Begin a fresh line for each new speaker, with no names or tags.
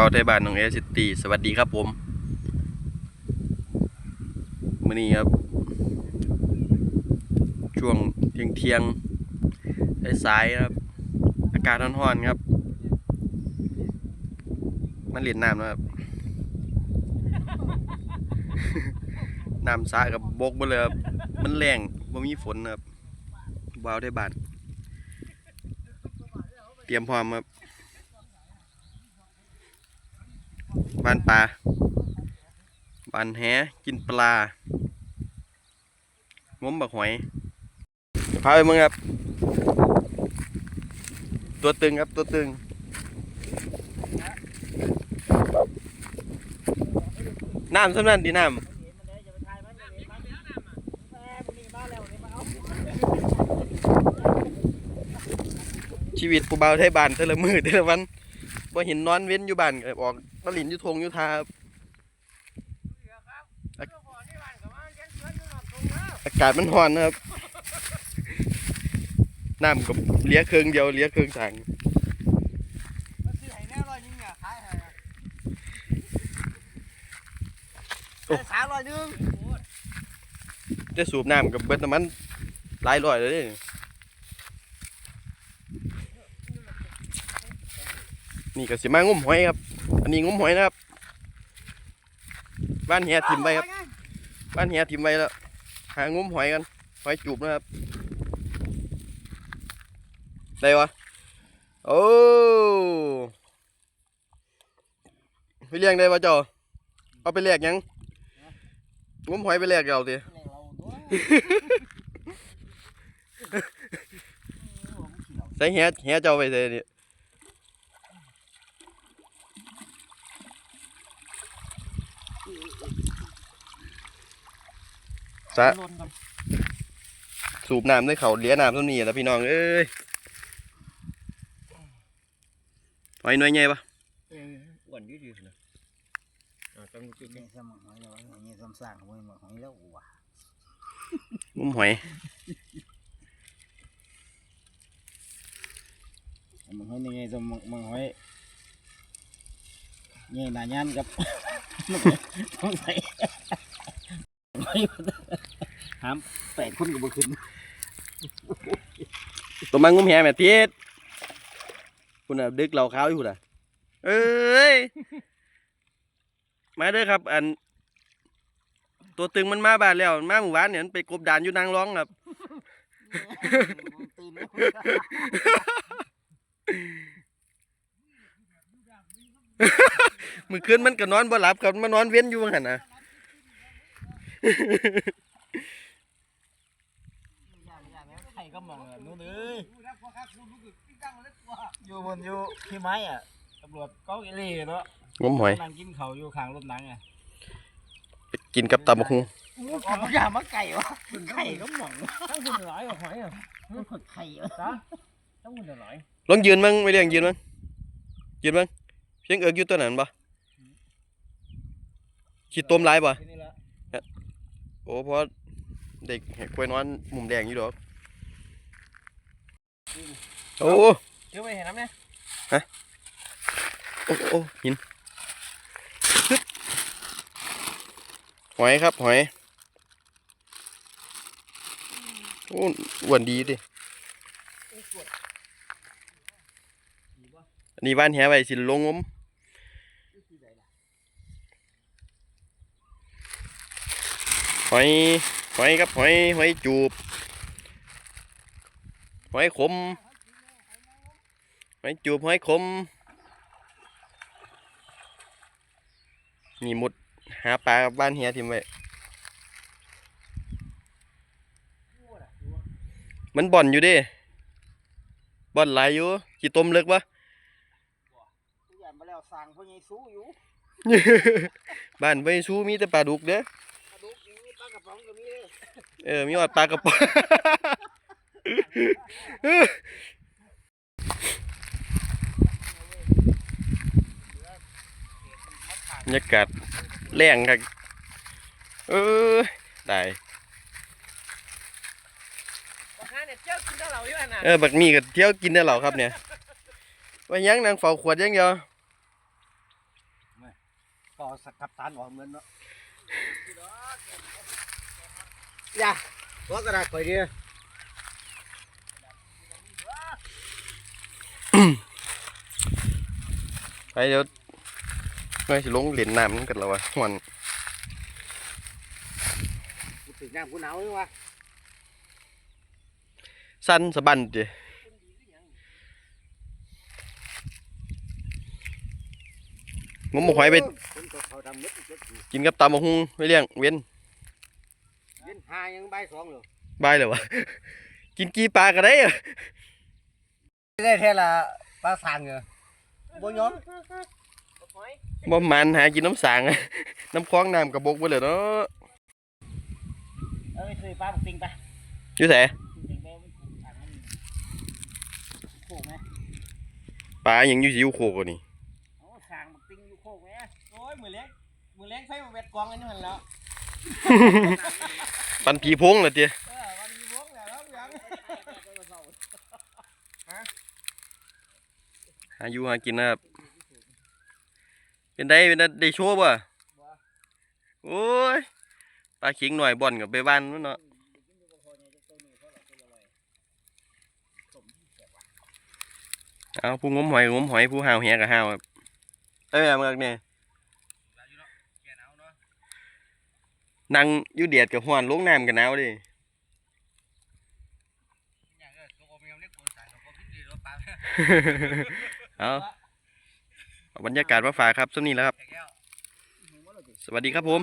เบาไทยบ้านน้องเอซิตีสวัสดีครับผมมื้อนี้ครับ ช่วงเที่ยงเที่ยงสายครับ อากาศร้อนๆครับ มันเล่นน้ำนะครับน้ำสากับบกไปเลยครับมันแรงบ่มีฝนครับเบาไทยบ้านเตรียมพร้อมครับ บ้านปลาบ้านแหกินปลางมบักหอยพาไปมึงครับ ตัวตึงครับตัวตึงน้ำสำนันดีน้ำชีวิตผู้เบาวไทยบ้านแต่ละมือแต่ละวันบ่เห็นนอนเว้นอยู่บ้านก็ออก ลินอยู่ทงอยู่ทาครับอากาศมันร้อนนะครับน้ำกับเลี้ยเครื่องเดียวเลี้ยเครื่องสั่งโอ้
สามร้อยหนึง
จะสูบน้ำกับเบิดน้ำมันหลายร้อยเลยเด้ นี่ก็สิมางมหอยครับ อันนี้งมหอยนะครับ บ้านเฮียทิมไปครับ บ้านเฮียทิมไปแล้ว หางมหอยกัน หอยจูบนะครับ ได้วะโอ้ไปเลี้ยงได้ปะเจ้าเอาไปแลกหยังงมหอยไปแลกเอาสิใส่เฮียเฮียเจ้าไปใส่นี่ สะสูบน้ำด้วยเขาเลี้ยน้ำต้นนี้แหล้วพี่น้องเอ้ยหอยหน่วยใหญ่ปะ
อ้วนยืดๆนะต้องจุดนี้สมองหอยแล้วอย่างนี้สมสร้างของมันหอยแล้วว่ะ
งมหอย
มันหอยนี่ไงสมองหอยนี่หน้ายันกับต้องใส่หอย หามแปดคนก็บ่ขึ้น
ตัวมังงมแหแม่ทิศคุณน่ะดึกเหล่าขาวอยู่น่ะ เอ้ย มาเด้อครับ อัน ตัวตึงมันมาบ้านแล้วมันมาหมู่บ้านเนี่ยมันไปกบดานอยู่นางร้องครับ
ตื่นแล้ว
มือคืนมันก็นอนบ่หลับครับมันมานอนเว้นอยู่ว่าหั่นน่ะ
ไข่ก็มองนู่นเลย อยู่บนอยู่ที่ไม้อะตำรวจก็เอลี่เนาะ
งมหอย
นั่งกินเขาวอยู่ข้างรถหนังไง
ไปกินกับตำบักหุ่ง
เอาอย่ามาไก่วะไข่ก็หม่องตั้งคุณหลายหอยอะมันผักไข่อะจ้าตั้งคุณหลาย
ลองยืนมั้งไม่เรียงยืนมั้งยืนมั้งเพียงเอิกอยู่ตัวนั้นปะขี้ต้มหลายปะ
ที่นี่ละ
โอ้เพราะเด็กให้ควายนอนมุมแดงอยู่ดอกโอ้
เดี๋ยวไปเห็นน้ำเนี่ย
โอ้โอ้หินฮึบหอยครับหอยโอ้อ้วนดีดิอันนี้บ้านแหไว้สิลงงมหอยหอยครับหอยหอยจูบหอยขม หอยจูบหอยขมมีมุดหาปลากับบ้านเฮียทิมไว้มันบ่อนอยู่เดิบ่อนหลายอยู่กี่ต้มเลิกปะ
ทุกอย่างมาแล้วสั่งพ่อใหญ่สู้อยู่
บ้านไว้สู้มีแต่ปลาดุกเด้อ
ปลาดุกมีปลากระป๋องก็มีเลย
เออมีหอดปลากระป๋อง บรรยากาศแรงครับเออได้
ราคาเนี่ยเจ้ากินเท่าไหร่อยู่อันน่ะ
เออบักมี่ก็เที่ยวกินได้เหรอครับเนี่ยว่ายังนางเฝ้าขวดอยังเดียว
ปอสักขับสารออกเหมือนเนาะอย่าว่ากระดาษไปดิ
ไปเดี๋ยว ไม่สิลงเหรียญน้ำกันแล้ววะหวน
กูถึงน้ำกูหนาวเลยวะ
สั้นสะบันจิงมหมกหอยไป
คนก็เขาดำมืดเจ็ดอยู่
กินกับตำบักหุงไม่เลี้ยงเว้น
เล่นหายังใบายสองเลย
บายเลยวะกินกีปลาก็ได้อะ
ได้แท้ละปลาสางเหรอบ่ยอม
บ่มันหากินน้ำสางอะน้ำคลองน้ำกระบกไปเลยเนาะ
เอ้ยซื้อปลาบุกติงไป
อยู่ไส
ติงไปมันถูกทางมันโคกไหม
ปลายังอยู่สิอยู่โคกว่านี่
โอ้ทางบุกติงอยู่โคกไหม
โอ้ยมือเล็กมือเล็กใช้มาเวทกองกันอยู่หันแล้ว
ปันผีพงเหรอเตี้ย
เออวันนี้วงแล้วแล้วยัง
หาอยู่หากินนะครับ เป็นได้เป็นได้ได้โชว์บ่โอ้ยปลาเข็งหน่อยบ่อนกับไปบ้านนู้นเนาะเอาผู้งมหอยงมหอยผู้หาวแหกับหาวครับเอ้ยมาเนี่ยนั่งอยู่เดียดกับห้อนลงน้ำกันหนาวดิเอาเอา บรรยากาศมาฝากครับสำนี้แหล้วครับ สวัสดีครับผม